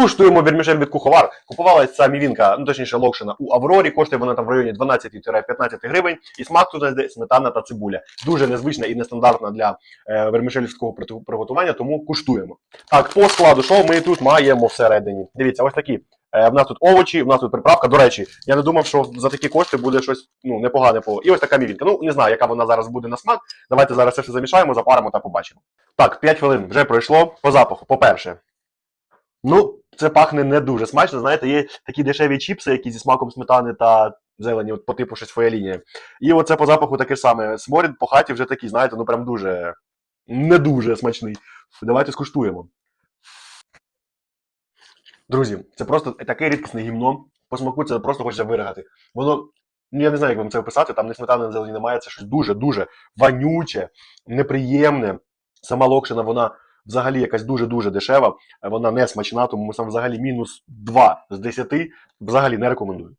Куштуємо вірмішель від куховар. Купувалася ця мівінка, ну точніше локшина у Аврорі. Коштує вона там в районі 12-15 гривень. І смак тут йде сметана та цибуля. Дуже незвична і нестандартна для е, вермішельського приготу- приготування, тому куштуємо. Так, по складу, що ми тут маємо всередині? Дивіться, ось такі. Е, в нас тут овочі, в нас тут приправка. До речі, я не думав, що за такі кошти буде щось ну, непогане по. І ось така мівінка. Ну, не знаю, яка вона зараз буде на смак. Давайте зараз це все замішаємо, запаримо та побачимо. Так, 5 хвилин вже пройшло. По запаху, по-перше. Ну, це пахне не дуже смачно. Знаєте, є такі дешеві чіпси, які зі смаком сметани та зелені, от по типу щось своя лінія. І оце по запаху таке саме. Сморід по хаті вже такий, знаєте, ну прям дуже не дуже смачний. Давайте скуштуємо. Друзі, це просто таке рідкісне гімно. По смаку це просто хочеться виригати. Воно, ну я не знаю, як вам це описати, там ні сметани, ні зелені немає, це щось дуже-дуже вонюче, неприємне. Сама локшина, вона взагалі якась дуже-дуже дешева, вона не смачна, тому сам взагалі мінус 2 з 10 взагалі не рекомендую.